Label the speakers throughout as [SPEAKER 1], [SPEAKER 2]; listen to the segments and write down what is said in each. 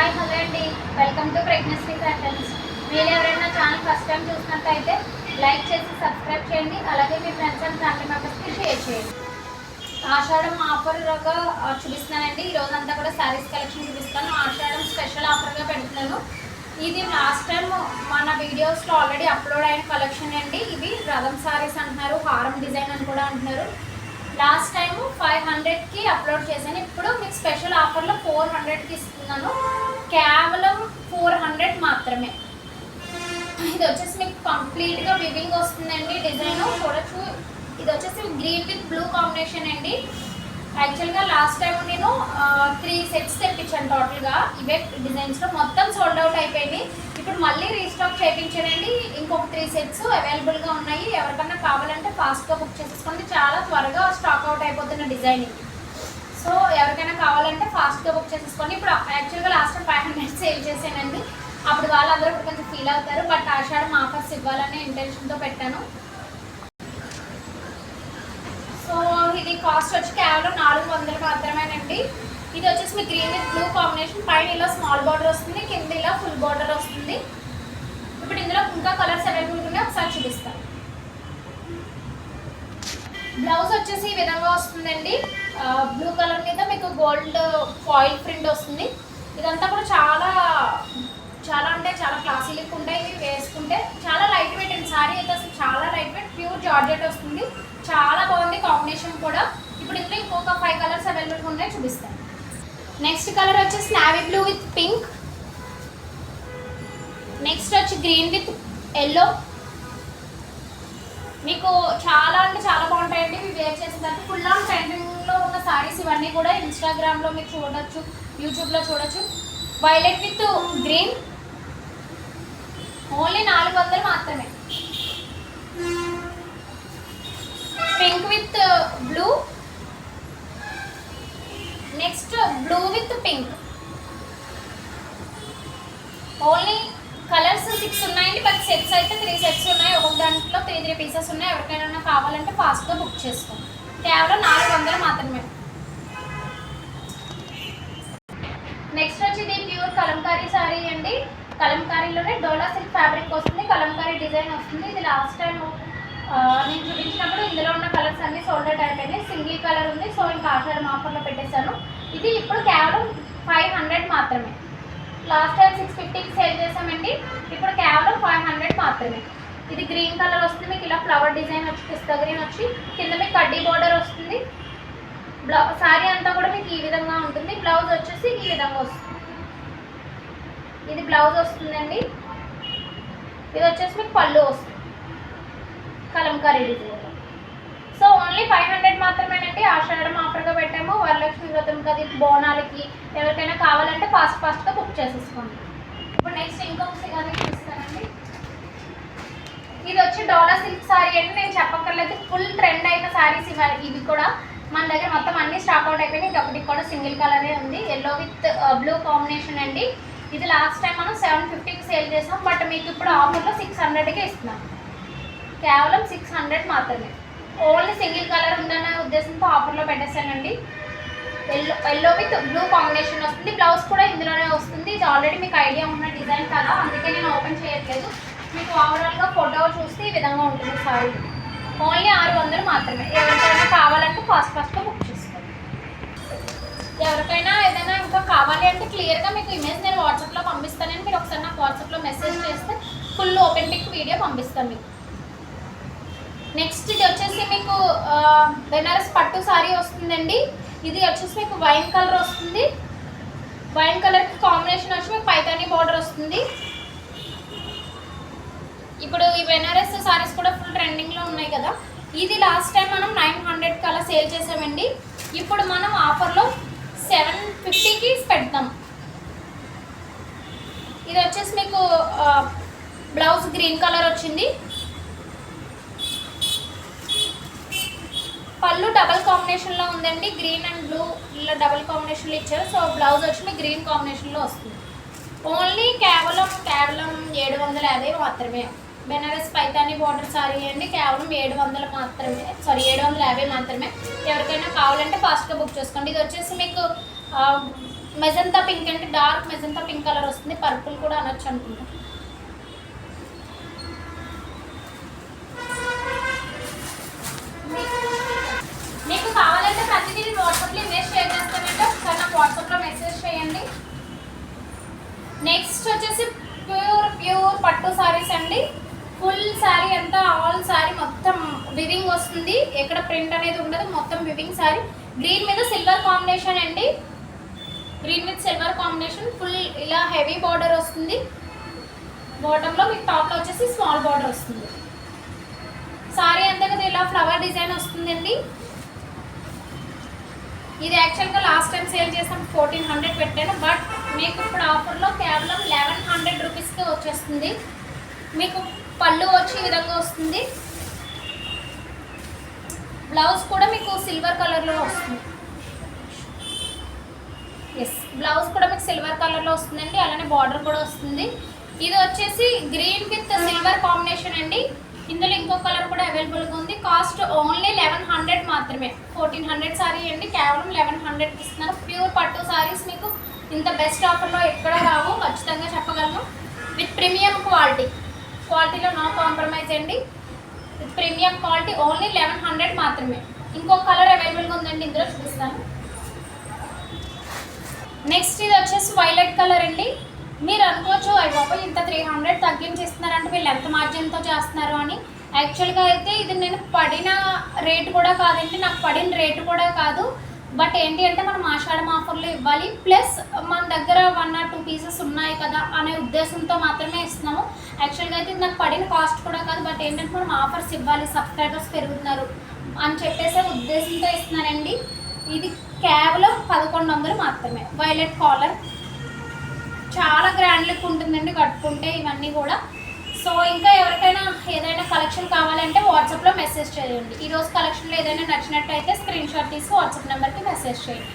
[SPEAKER 1] Hi hello అండి. Welcome to pregnancy fashions మీరు ఎవరైనా ఛానల్ ఫస్ట్ టైం చూసినట్టయితే లైక్ చేసి సబ్స్క్రైబ్ చేయండి. అలాగే మీ ఫ్రెండ్స్ అండ్ ఫ్యామిలీ మెంబర్స్కి షేర్ చేయండి. ఆషాఢం ఆఫర్గా చూపిస్తున్నానండి. ఈ రోజు అంతా కూడా శారీస్ కలెక్షన్ చూపిస్తాను. ఆషాఢం స్పెషల్ ఆఫర్గా పెడుతున్నాను. ఇది లాస్ట్ టైం మన వీడియోస్లో ఆల్రెడీ అప్లోడ్ అయిన కలెక్షన్ అండి. ఇవి రథం శారీస్ అంటున్నారు. హారం డిజైన్ అని కూడా అంటున్నారు. లాస్ట్ టైం ఫైవ్ హండ్రెడ్కి అప్లోడ్ చేశాను. ఇప్పుడు మీకు స్పెషల్ ఆఫర్లో ఫోర్ హండ్రెడ్కి ఇస్తున్నాను. కేవలం ఫోర్ హండ్రెడ్ మాత్రమే. ఇది వచ్చేసి మీకు కంప్లీట్గా వివింగ్ వస్తుందండి డిజైన్. చూడొచ్చు. ఇది వచ్చేసి గ్రీన్ విత్ బ్లూ కాంబినేషన్ అండి. యాక్చువల్గా లాస్ట్ టైం నేను త్రీ సెట్స్ తెప్పించాను టోటల్గా ఇవే డిజైన్స్లో మొత్తం సోల్డ్ అవుట్ అయిపోయింది ఇప్పుడు మళ్ళీ రీస్టాక్ చేయించానండి ఇంకొక త్రీ సెట్స్ అవైలబుల్గా ఉన్నాయి. ఎవరికన్నా కావాలంటే ఫాస్ట్గా బుక్ చేసేసుకోండి. చాలా త్వరగా స్టాక్ అవుట్ అయిపోతున్న డిజైన్ ఇది. సో ఎవరికైనా కావాలంటే ఫాస్ట్గా బుక్ చేసేసుకోండి. ఇప్పుడు యాక్చువల్గా last time five hundred sale చేశానండి. అప్పుడు వాళ్ళందరూ ఇప్పుడు కొంచెం ఫీల్ అవుతారు. బట్ ఆషాఢం ఆఫర్స్ ఇవ్వాలనే ఇంటెన్షన్తో పెట్టాను. సో ఇది కాస్ట్ వచ్చి కేవలం నాలుగు వందలు మాత్రమేనండి. ఇది వచ్చేసి మీ గ్రీన్ విత్ బ్లూ కాంబినేషన్. పైన ఇలా స్మాల్ బార్డర్ వస్తుంది. కింద ఇలా ఫుల్ బార్డర్ వస్తుంది. ఇప్పుడు ఇందులో ఇంకా కలర్స్ అవైలబుల్ ఉన్నాయి ఒకసారి చూపిస్తాను బ్లౌజ్ వచ్చేసి ఈ విధంగా వస్తుందండి. బ్లూ కలర్ మీద మీకు గోల్డ్ ఫాయిల్ ప్రింట్ వస్తుంది. ఇదంతా కూడా చాలా చాలా అంటే చాలా క్లాసీ లుక్ ఉంటాయి. ఇవి వేసుకుంటే చాలా లైట్ వెయిట్ అండి. సారీ అయితే అసలు చాలా లైట్ వెయిట్ ప్యూర్ జార్జెట్ వస్తుంది. చాలా బాగుంది కాంబినేషన్ కూడా. ఇప్పుడు ఇందులో ఇంకొక ఫైవ్ కలర్స్ అవైలబుల్గా ఉన్నాయి చూపిస్తాను నెక్స్ట్ కలర్ వచ్చేసి navy blue with pink next వచ్చి గ్రీన్ విత్ ఎల్లో? మీకు చాలా అంటే చాలా బాగుంటాయండి. ఇవి వేర్ చేసిన తర్వాత ఫుల్ ఆన్ ట్రెండింగ్లో ఉన్న సారీస్ ఇవన్నీ కూడా ఇన్స్టాగ్రామ్లో మీరు చూడొచ్చు యూట్యూబ్లో చూడొచ్చు. వైలెట్ విత్ గ్రీన్ ఓన్లీ నాలుగు వందలు మాత్రమే. Pink with blue next blue with pink only colours six ఉన్నాయండి బట్ సెట్స్ అయితే త్రీ సెట్స్ ఉన్నాయి. ఒక్కొక్క దాంట్లో త్రీ త్రీ పీసెస్ ఉన్నాయి. ఎవరికైనా కావాలంటే ఫాస్ట్గా బుక్ చేసుకోండి కేవలం నాలుగు వందలు మాత్రమే. నెక్స్ట్ వచ్చి ఇది ప్యూర్ కలంకారీ సారీ అండి. కలంకారీలోనే డోలా సిల్క్ ఫ్యాబ్రిక్ వస్తుంది కలంకారీ డిజైన్ వస్తుంది. ఇది లాస్ట్ టైం నేను చూపించినప్పుడు ఇందులో ఉన్న కలర్స్ అన్ని సోల్డ్ టైప్ అయిపోయినాయి. సింగిల్ కలర్ ఉంది సో ఇంకా ఆషాఢం ఆఫర్లో పెట్టేశాను. ఇది ఇప్పుడు కేవలం ఫైవ్ హండ్రెడ్ మాత్రమే. లాస్ట్ టైం సిక్స్ ఫిఫ్టీకి సేల్ చేసామండి ఇప్పుడు కేవలం ఫైవ్ హండ్రెడ్ మాత్రమే. ఇది గ్రీన్ కలర్ వస్తుంది మీకు ఇలా ఫ్లవర్ డిజైన్ వచ్చి పిస్తా గ్రీన్ వచ్చి కింద మీకు కడ్డీ బార్డర్ వస్తుంది. బ్లౌ శారీ అంతా కూడా మీకు ఈ విధంగా ఉంటుంది. బ్లౌజ్ వచ్చేసి ఈ విధంగా వస్తుంది. ఇది బ్లౌజ్ వస్తుందండి. ఇది వచ్చేసి మీకు పళ్ళు వస్తుంది. Kalamkari design so only five hundred మాత్రమేనండి. ఉంటుంది బోనాలకి ఎవరికైనా కావాలంటే ఫాస్ట్ ఫాస్ట్గా బుక్ చేసేసుకోండి. ఇప్పుడు నెక్స్ట్ ఇంకొక అది చూపిస్తానండి. ఇది వచ్చి డోలా సిల్క్ సారీ అంటే నేను చెప్పక్కర్లేదు ఫుల్ ట్రెండ్ అయిన సారీస్ ఇవి ఇవి కూడా మన దగ్గర మొత్తం అన్ని స్టాక్ అవుట్ అయిపోయినాయి. ఇది ఒకటి కూడా సింగిల్ కలరే ఉంది. ఎల్లో విత్ బ్లూ కాంబినేషన్ అండి. ఇది లాస్ట్ టైం మనం సెవెన్ ఫిఫ్టీకి సేల్ చేసాం. బట్ మీకు ఇప్పుడు ఆఫర్లో సిక్స్ హండ్రెడ్కే ఇస్తున్నాం. కేవలం సిక్స్ హండ్రెడ్ మాత్రమే. ఓన్లీ సింగిల్ కలర్ ఉందన్న ఉద్దేశంతో ఆఫర్లో పెట్టేశానండి. Yellow yellow with blue combination వస్తుంది. బ్లౌజ్ కూడా ఇందులోనే వస్తుంది. ఇది ఆల్రెడీ మీకు ఐడియా ఉన్న డిజైన్ కదా. అందుకే నేను ఓపెన్ చేయట్లేదు. మీకు ఓవరాల్గా ఫోటో చూస్తే ఈ విధంగా ఉంటుంది సారీ. ఓన్లీ ఆరు వందలు మాత్రమే. ఎవరికైనా కావాలంటే ఫాస్ట్ ఫాస్ట్గా బుక్ చేసుకోండి. ఎవరికైనా ఏదైనా ఇంకా కావాలి అంటే క్లియర్గా మీకు ఇమేజ్ నేను వాట్సాప్లో పంపిస్తానని మీరు ఒకసారి నాకు వాట్సాప్లో మెసేజ్ చేస్తే ఫుల్ ఓపెన్ పిక్ వీడియో పంపిస్తాను మీకు. నెక్స్ట్ ఇది వచ్చేసి మీకు బెనారస్ పట్టు సారీ వస్తుందండి. ఇది వచ్చేసి మీకు వైన్ కలర్ వస్తుంది. వైన్ కలర్కి కాంబినేషన్ వచ్చి మీకు పైతాని బార్డర్ వస్తుంది. ఇప్పుడు ఈ బెనారస్ సారీస్ కూడా ఫుల్ ట్రెండింగ్లో ఉన్నాయి కదా. ఇది లాస్ట్ టైం మనం నైన్ హండ్రెడ్కి అలా సేల్ చేసామండి. ఇప్పుడు మనం ఆఫర్లో సెవెన్ ఫిఫ్టీకి పెడతాం. ఇది వచ్చేసి మీకు బ్లౌజ్ గ్రీన్ కలర్ వచ్చింది. పళ్ళు డబల్ కాంబినేషన్లో ఉందండి. గ్రీన్ అండ్ బ్లూ ఇలా డబల్ కాంబినేషన్లో ఇచ్చారు. సో బ్లౌజ్ వచ్చి మీకు గ్రీన్ కాంబినేషన్లో వస్తుంది. ఓన్లీ కేవలం కేవలం ఏడు వందల యాభై మాత్రమే. బెనారస్ పైతాని బార్డర్ సారీ అండి. కేవలం ఏడు వందలు మాత్రమే సారీ ఏడు వందల యాభై మాత్రమే. ఎవరికైనా కావాలంటే ఫాస్ట్గా బుక్ చేసుకోండి. ఇది వచ్చేసి మీకు మెజంతా పింక్ అంటే డార్క్ మెజంతా పింక్ కలర్ వస్తుంది. పర్పుల్ కూడా అనొచ్చు అనుకుంటాను వాట్సాప్లో షేర్ చేస్తానంటే ఒకసారి నాకు వాట్సాప్లో మెసేజ్ చేయండి. నెక్స్ట్ వచ్చేసి ప్యూర్ ప్యూర్ పట్టు సారీస్ అండి. ఫుల్ శారీ అంతా ఆల్ శారీ మొత్తం వివింగ్ వస్తుంది. ఎక్కడ ప్రింట్ అనేది ఉండదు మొత్తం వివింగ్ శారీ గ్రీన్ మీద సిల్వర్ కాంబినేషన్ అండి. Green with silver combination full ఇలా హెవీ బార్డర్ వస్తుంది. బాటంలో మీకు టాప్లో వచ్చేసి స్మాల్ బార్డర్ వస్తుంది. సారీ అంతా కదా ఇలా ఫ్లవర్ డిజైన్ వస్తుందండి. ఇది యాక్చువల్గా లాస్ట్ టైం సేల్ చేసాం ఫోర్టీన్ హండ్రెడ్ పెట్టాను బట్ మీకు ఇప్పుడు ఆఫర్లో కేవలం లెవెన్ హండ్రెడ్ రూపీస్కి వచ్చేస్తుంది. మీకు పళ్ళు వచ్చి ఈ విధంగా వస్తుంది. బ్లౌజ్ కూడా మీకు సిల్వర్ కలర్లో వస్తుంది. ఎస్ బ్లౌజ్ కూడా మీకు సిల్వర్ కలర్లో వస్తుందండి అలానే బార్డర్ కూడా వస్తుంది. ఇది వచ్చేసి గ్రీన్ విత్ సిల్వర్ కాంబినేషన్ అండి. ఇందులో ఇంకో కలర్ కూడా అవైలబుల్గా ఉంది. కాస్ట్ ఓన్లీ లెవెన్ హండ్రెడ్ మాత్రమే. ఫోర్టీన్ హండ్రెడ్ సారీ అండి. కేవలం లెవెన్ హండ్రెడ్కి ఇస్తున్నారు. ప్యూర్ పట్టు సారీస్ మీకు ఇంత బెస్ట్ ఆఫర్లో ఎక్కడ రావు. ఖచ్చితంగా చెప్పగలను. With premium quality. క్వాలిటీలో నో కాంప్రమైజ్ అండి. With premium quality only eleven hundred మాత్రమే. ఇంకో కలర్ అవైలబుల్గా ఉందండి. ఇందులో చూపిస్తాను. నెక్స్ట్ ఇది వచ్చేసి వైలెట్ కలర్ అండి. మీరు అనుకోవచ్చు అయ్యి బాబా ఇంత త్రీ హండ్రెడ్ తగ్గించేస్తున్నారంటే వీళ్ళు ఎంత మార్జిన్తో చేస్తున్నారు? అని. యాక్చువల్గా అయితే ఇది నేను పడిన రేటు కూడా కాదండి నాకు పడిన రేటు కూడా కాదు. బట్ ఏంటి అంటే మనం ఆషాఢం ఆఫర్లు ఇవ్వాలి ప్లస్ మన దగ్గర వన్ ఆర్ టూ పీసెస్ ఉన్నాయి కదా అనే ఉద్దేశంతో మాత్రమే ఇస్తున్నాము. యాక్చువల్గా అయితే ఇది నాకు పడిన కాస్ట్ కూడా కాదు బట్ ఏంటంటే మనం ఆఫర్స్ ఇవ్వాలి సబ్స్క్రైబర్స్ పెరుగుతున్నారు అని చెప్పేసి ఉద్దేశంతో ఇస్తున్నానండి. ఇది కేవలం పదకొండు వందలు మాత్రమే. వైలెట్ కాలర్ చాలా గ్రాండ్ లుక్ ఉంటుందండి కట్టుకుంటే ఇవన్నీ కూడా. సో ఇంకా ఎవరికైనా ఏదైనా కలెక్షన్ కావాలంటే వాట్సాప్లో మెసేజ్ చేయండి. ఈరోజు కలెక్షన్లో ఏదైనా నచ్చినట్టయితే స్క్రీన్ షాట్ తీసి వాట్సాప్ నెంబర్కి మెసేజ్ చేయండి.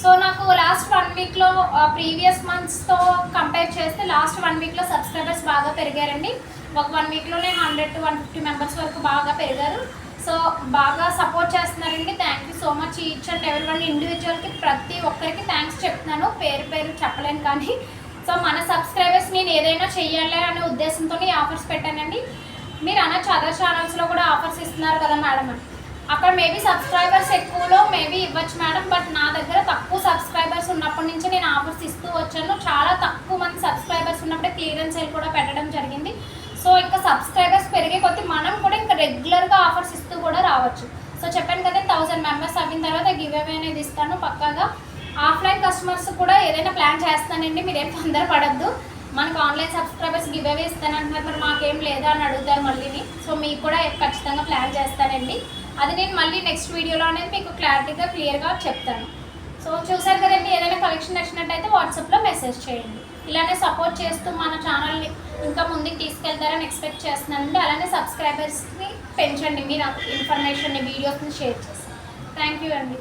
[SPEAKER 1] సో నాకు లాస్ట్ వన్ వీక్లో ప్రీవియస్ మంత్స్తో కంపేర్ చేస్తే లాస్ట్ వన్ వీక్లో సబ్స్క్రైబర్స్ బాగా పెరిగారండి. ఒక one వీక్లోనే hundred to one fifty members వరకు బాగా పెరిగారు. సో బాగా సపోర్ట్ చేస్తున్నారండి thank you so much each and every one ఇండివిజువల్కి ప్రతి ఒక్కరికి థ్యాంక్స్ చెప్తున్నాను. పేరు పేరు చెప్పలేను కానీ. సో మన సబ్స్క్రైబర్స్ నేను ఏదైనా చెయ్యాలి అనే ఉద్దేశంతో ఆఫర్స్ పెట్టానండి. మీరు అనొచ్చు అదర్ ఛానల్స్లో కూడా ఆఫర్స్ ఇస్తున్నారు కదా మేడం. అని అక్కడ మేబీ సబ్స్క్రైబర్స్ ఎక్కువలో మేబీ ఇవ్వచ్చు మేడం. బట్ నా దగ్గర తక్కువ సబ్స్క్రైబర్స్ ఉన్నప్పటి నుంచి నేను ఆఫర్స్ ఇస్తూ వచ్చాను. చాలా తక్కువ మంది సబ్స్క్రైబర్స్ ఉన్నప్పుడే క్లియరెన్స్ సేల్ కూడా పెట్టడం జరిగింది. సో ఇంకా సబ్స్క్రైబర్స్ పెరిగే కొద్దీ మనం కూడా ఇంకా రెగ్యులర్గా ఆఫర్స్ ఇస్తూ కూడా రావచ్చు. సో చెప్పాను కదా థౌసండ్ మెంబర్స్ అయిన తర్వాత గివ్ అవే అనేది ఇస్తాను పక్కాగా. ఆఫ్లైన్ కస్టమర్స్ కూడా ఏదైనా ప్లాన్ చేస్తానండి మీరేం తొందర పడద్దు మనకు ఆన్లైన్ సబ్స్క్రైబర్స్ గివ్ అవే ఇస్తానంటున్నారు మరి మాకేం లేదా అని అడుగుతారు మళ్ళీని. సో మీకు కూడా ఖచ్చితంగా ప్లాన్ చేస్తానండి. అది నేను మళ్ళీ నెక్స్ట్ వీడియోలో అనేది మీకు క్లారిటీగా క్లియర్గా చెప్తాను. సో చూసారు కదండి ఏదైనా కలెక్షన్ నచ్చినట్టయితే వాట్సాప్లో మెసేజ్ చేయండి. ఇలానే సపోర్ట్ చేస్తూ మన ఛానల్ని ఇంకా ముందుకు తీసుకెళ్తారని ఎక్స్పెక్ట్ చేస్తున్నానండి. అలానే సబ్స్క్రైబర్స్ని పెంచండి. మీరు ఇన్ఫర్మేషన్ని వీడియోస్ని షేర్ చేసి. థ్యాంక్ యూ అండి.